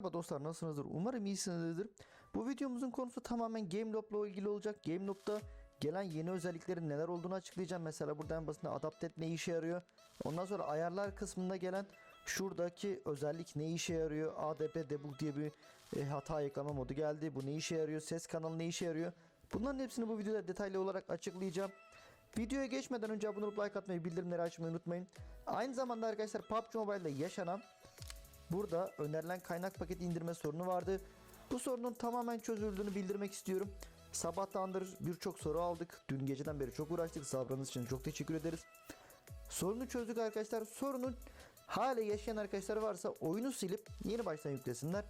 Merhaba dostlar nasılsınızdır? Umarım iyisinizdir. Bu videomuzun konusu tamamen GameLoop ile ilgili olacak. GameLoop'ta gelen yeni özelliklerin neler olduğunu açıklayacağım. Mesela buradan basında Adapted ne işe yarıyor? Ondan sonra ayarlar kısmında gelen şuradaki özellik ne işe yarıyor? ADP Debug diye bir e, hata ayıklama modu geldi. Bu ne işe yarıyor? Ses kanalı ne işe yarıyor? Bunların hepsini bu videoda detaylı olarak açıklayacağım. Videoya geçmeden önce abone olup like atmayı, bildirimleri açmayı unutmayın. Aynı zamanda arkadaşlar PUBG Mobile'de yaşanan Burada önerilen kaynak paketi indirme sorunu vardı. Bu sorunun tamamen çözüldüğünü bildirmek istiyorum. Sabahtandır birçok soru aldık. Dün geceden beri çok uğraştık. Sabrınız için çok teşekkür ederiz. Sorunu çözdük arkadaşlar. Sorunun hala yaşayan arkadaşlar varsa oyunu silip yeni baştan yüklesinler.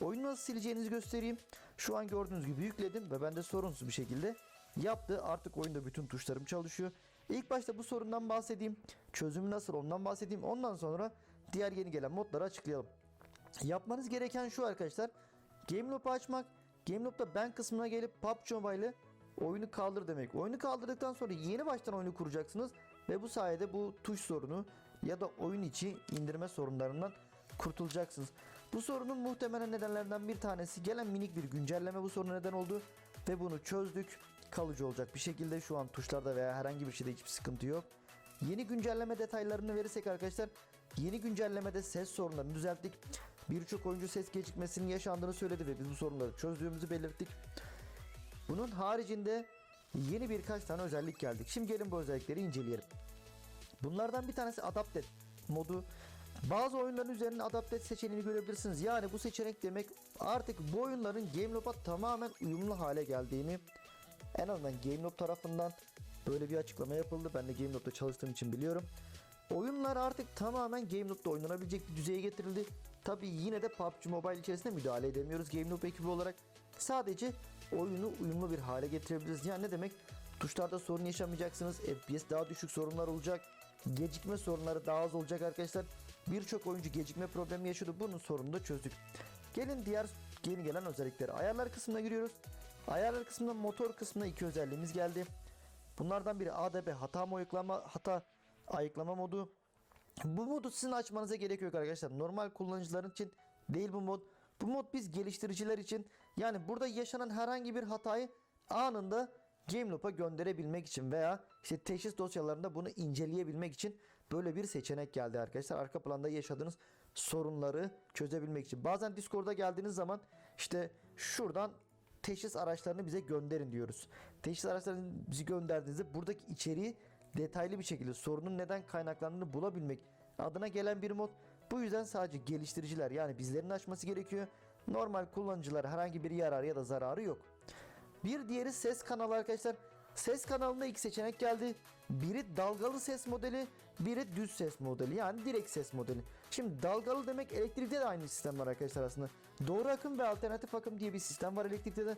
Oyunu nasıl sileceğinizi göstereyim. Şu an gördüğünüz gibi yükledim ve ben de sorunsuz bir şekilde yaptı. Artık oyunda bütün tuşlarım çalışıyor. İlk başta bu sorundan bahsedeyim. Çözümü nasıl ondan bahsedeyim. Ondan sonra diğer yeni gelen modları açıklayalım. Yapmanız gereken şu arkadaşlar. GameLoop'u açmak. GameLoop'ta ben kısmına gelip PUBG Mobile'ı oyunu kaldır demek. Oyunu kaldırdıktan sonra yeni baştan oyunu kuracaksınız. Ve bu sayede bu tuş sorunu ya da oyun içi indirme sorunlarından kurtulacaksınız. Bu sorunun muhtemelen nedenlerinden bir tanesi gelen minik bir güncelleme bu soruna neden oldu. Ve bunu çözdük. Kalıcı olacak bir şekilde şu an tuşlarda veya herhangi bir şeyde hiçbir sıkıntı yok. Yeni güncelleme detaylarını verirsek arkadaşlar yeni güncellemede ses sorunlarını düzelttik. Birçok oyuncu ses gecikmesinin yaşandığını söyledi ve biz bu sorunları çözdüğümüzü belirttik. Bunun haricinde yeni birkaç tane özellik geldik. Şimdi gelin bu özellikleri inceleyelim. Bunlardan bir tanesi Adapted modu. Bazı oyunların üzerine Adapted seçeneğini görebilirsiniz. Yani bu seçenek demek artık bu oyunların GameLoop'a tamamen uyumlu hale geldiğini en azından GameLoop tarafından böyle bir açıklama yapıldı. Ben de GameLoop'ta çalıştığım için biliyorum. Oyunlar artık tamamen GameLoop'ta oynanabilecek bir düzeye getirildi. Tabi yine de PUBG Mobile içerisinde müdahale edemiyoruz GameLoop ekibi olarak. Sadece oyunu uyumlu bir hale getirebiliriz. Yani ne demek? Tuşlarda sorun yaşamayacaksınız. FPS daha düşük sorunlar olacak. Gecikme sorunları daha az olacak arkadaşlar. Birçok oyuncu gecikme problemi yaşıyordu. Bunun sorununu da çözdük. Gelin diğer yeni gelen özelliklere. Ayarlar kısmına giriyoruz. Ayarlar kısmında motor kısmına iki özelliğimiz geldi. Bunlardan biri ADB hata mı hata ayıklama modu. Bu modu sizin açmanıza gerek yok arkadaşlar. Normal kullanıcıların için değil bu mod. Bu mod biz geliştiriciler için yani burada yaşanan herhangi bir hatayı anında GameLoop'a gönderebilmek için veya işte teşhis dosyalarında bunu inceleyebilmek için böyle bir seçenek geldi arkadaşlar. Arka planda yaşadığınız sorunları çözebilmek için. Bazen Discord'a geldiğiniz zaman işte şuradan teşhis araçlarını bize gönderin diyoruz. Teşhis araçlarını bizi gönderdiğinizde buradaki içeriği detaylı bir şekilde sorunun neden kaynaklandığını bulabilmek adına gelen bir mod. Bu yüzden sadece geliştiriciler yani bizlerin açması gerekiyor. Normal kullanıcılar herhangi bir yararı ya da zararı yok. Bir diğeri ses kanalı arkadaşlar. Ses kanalında iki seçenek geldi. Biri dalgalı ses modeli, biri düz ses modeli. Yani direkt ses modeli. Şimdi dalgalı demek elektrikte de aynı sistem var arkadaşlar aslında. Doğru akım ve alternatif akım diye bir sistem var elektrikte de.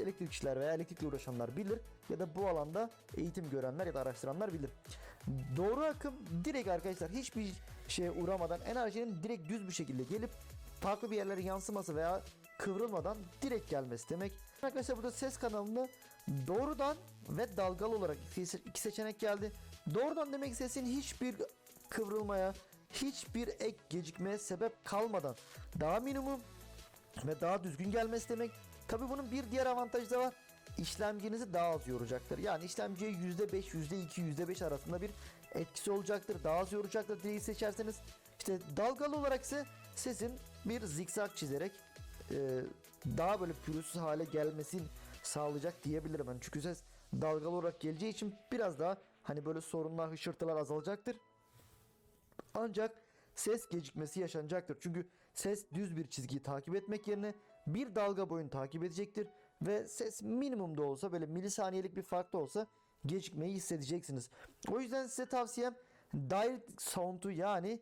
Elektrikçiler veya elektrikle uğraşanlar bilir ya da bu alanda eğitim görenler ya da araştıranlar bilir. Doğru akım direkt arkadaşlar hiçbir şeye uğramadan enerjinin direkt düz bir şekilde gelip farklı bir yerlere yansıması veya kıvrılmadan direkt gelmesi demek. Arkadaşlar burada ses kanalında doğrudan ve dalgalı olarak iki seçenek geldi. Doğrudan demek sesin hiçbir kıvrılmaya, hiçbir ek gecikmeye sebep kalmadan daha minimum ve daha düzgün gelmesi demek. Tabi bunun bir diğer avantajı da var. İşlemcinizi daha az yoracaktır. Yani işlemciye %5, %2, %5 arasında bir etkisi olacaktır. Daha az yoracaktır diye seçerseniz. İşte dalgalı olarak ise sesin bir zikzak çizerek e, daha böyle pürüzsüz hale gelmesini sağlayacak diyebilirim. Yani çünkü ses dalgalı olarak geleceği için biraz daha hani böyle sorunlar, hışırtılar azalacaktır. Ancak ses gecikmesi yaşanacaktır. Çünkü ses düz bir çizgiyi takip etmek yerine bir dalga boyunu takip edecektir ve ses minimumda olsa böyle milisaniyelik bir farklı olsa gecikmeyi hissedeceksiniz. O yüzden size tavsiyem direct sound'u yani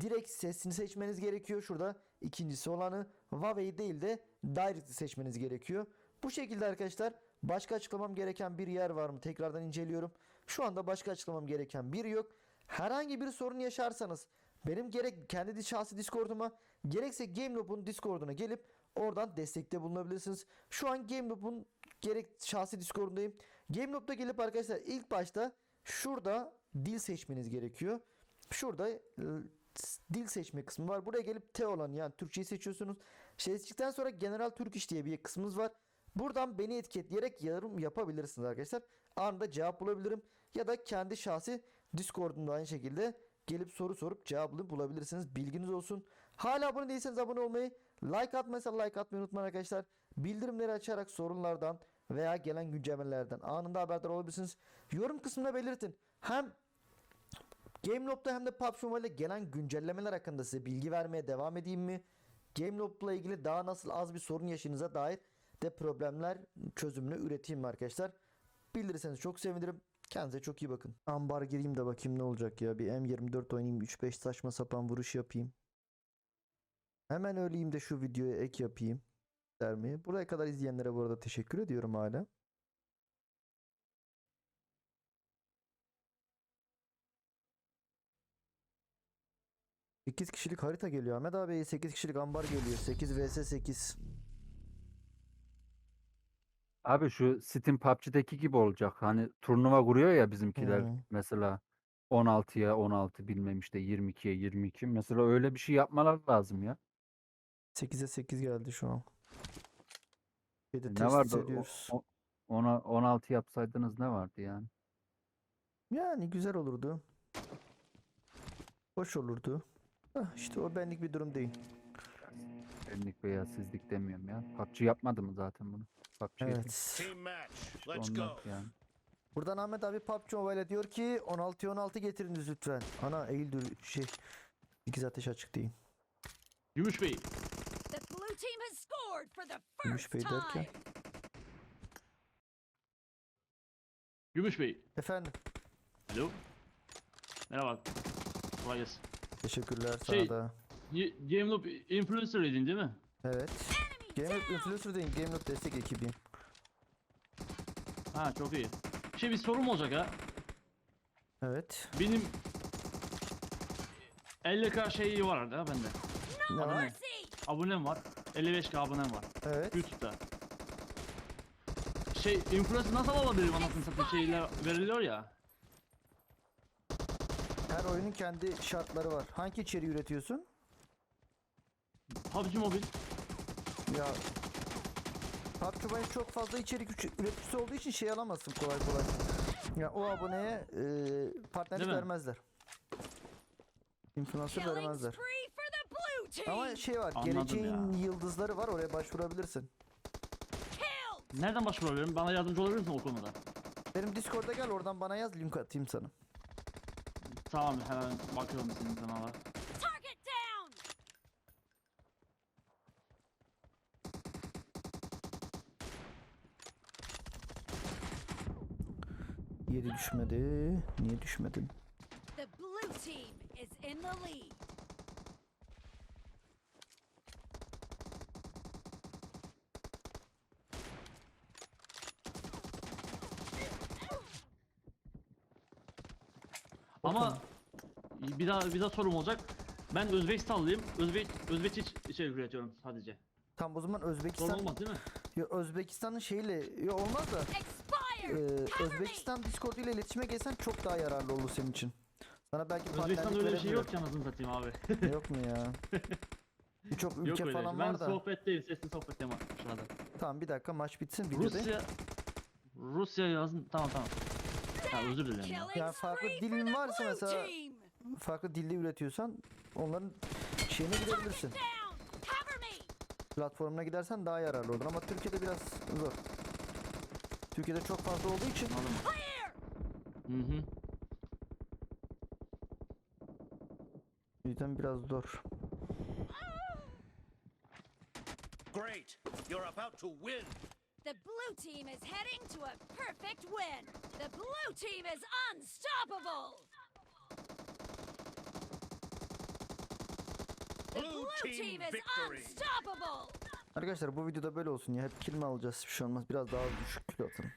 direkt sesini seçmeniz gerekiyor. Şurada ikincisi olanı Huawei değil de direct seçmeniz gerekiyor. Bu şekilde arkadaşlar başka açıklamam gereken bir yer var mı? Tekrardan inceliyorum. Şu anda başka açıklamam gereken bir yok. Herhangi bir sorun yaşarsanız benim gerek kendi şahsi Discord'uma gerekse GameLoop'un Discord'una gelip oradan destekte bulunabilirsiniz. Şu an GameLoop'un gerek şahsi Discord'undayım. GameLoop'ta gelip arkadaşlar ilk başta şurada dil seçmeniz gerekiyor. Şurada s- dil seçme kısmı var. Buraya gelip T olan yani Türkçeyi seçiyorsunuz. Seçtikten sonra General Türk İş diye bir kısmımız var. Buradan beni etiketleyerek yorum yapabilirsiniz arkadaşlar. Anında cevap bulabilirim. Ya da kendi şahsi Discord'umda aynı şekilde gelip soru sorup cevabını bulabilirsiniz. Bilginiz olsun. Hala abone değilseniz abone olmayı, like atmaysa like atmayı unutmayın arkadaşlar. Bildirimleri açarak sorunlardan veya gelen güncellemelerden anında haberdar olabilirsiniz. Yorum kısmına belirtin. Hem GameLob'da hem de PUBG Mobile'de gelen güncellemeler hakkında size bilgi vermeye devam edeyim mi? GameLob'la ilgili daha nasıl az bir sorun yaşınıza dair de problemler çözümünü üreteyim arkadaşlar? Bildirirseniz çok sevinirim. Kendinize çok iyi bakın. Ambar gireyim de bakayım ne olacak ya. Bir M24 oynayayım. 3-5 saçma sapan vuruş yapayım. Hemen öleyim de şu videoya ek yapayım. Der mi? Buraya kadar izleyenlere bu arada teşekkür ediyorum hala. ...8 kişilik harita geliyor Ahmet abi. 8 kişilik ambar geliyor. 8 vs 8. Abi şu Steam PUBG'deki gibi olacak. Hani turnuva kuruyor ya bizimkiler Hı. mesela 16'ya 16 bilmem işte 22'ye 22. Mesela öyle bir şey yapmalar lazım ya. 8'e 8 geldi şu an. Bir de Ne test vardı? O- ediyoruz. o- Ona 16 yapsaydınız ne vardı yani? Yani güzel olurdu. Hoş olurdu. Ah, işte o benlik bir durum değil. Benlik veya sizlik demiyorum ya. PUBG yapmadı mı zaten bunu? PUBG Evet. Ondan yani. Buradan Ahmet abi PUBG Mobile diyor ki 16 16 getiriniz lütfen. Ana eğil dur şey. İkiz ateş açık değil. Gümüş Bey. The blue team has scored for the Gümüş first Bey derken? time. Gümüş Bey. Efendim. Alo. Merhaba. Kolay gelsin. Teşekkürler sana Şey- da. Y- Gameloop influencer'ıydın değil mi? Evet. Enemy Game down. Influencer değil. Game Note destek ekibiyim. Ha çok iyi. Şey bir sorum olacak ha. Evet. Benim 50k şeyi var arada bende. Ne Adı var? Abonem var. 55k abonem var. Evet. YouTube'da. Şey influencer nasıl alabilirim anasını satayım şeyler veriliyor ya. Her oyunun kendi şartları var. Hangi içeriği üretiyorsun? PUBG Mobile. Ya PUBG Mobile çok fazla içerik üreticisi olduğu için şey alamazsın kolay kolay. Ya o aboneye e, partnerlik Değil mi? vermezler. Influencer Killing vermezler. spree for the blue team. Ama şey var, Anladım geleceğin ya. yıldızları var oraya başvurabilirsin. Kill. Nereden başvurabilirim? Bana yardımcı olabilir misin o konuda? Benim Discord'a gel oradan bana yaz link atayım sana. Tamam hemen bakıyorum senin kanala. Yedi düşmedi. Niye düşmedin? The blue team is in the lead. Ama bir daha bir daha sorum olacak. Ben Özbekistanlıyım. Özbek Özbekçe iç- içerik üretiyorum sadece. Tam o zaman Sorun Özbekistan olmaz değil mi? ya Özbekistan'ın şeyle ya olmaz da E, me. Özbekistan Discord ile iletişime geçsen çok daha yararlı olur senin için. Sana belki Özbekistan'da öyle bir şey yok ki anasını satayım abi. Yok mu ya? Birçok yok ülke öyle. falan ben var da. sohbetteyim, sesli sohbetteyim aşağıda. Tamam bir dakika maç bitsin videoda. Rusya Rusya yazın. Tamam tamam. Ya özür dilerim ya. Killing Ya farklı dilin varsa mesela farklı dilde üretiyorsan onların şeyine gidebilirsin. Platformuna gidersen daha yararlı olur ama Türkiye'de biraz zor. Türkiye'de çok fazla olduğu için. Hı hı. o yüzden biraz zor. Great. You're about to win. The blue team is heading to a perfect win. The blue team is unstoppable. The Blue blue team team is victory. unstoppable. Arkadaşlar bu videoda böyle olsun ya. Hep kill alacağız? Bir şey olmaz. Biraz daha düşük kill atalım.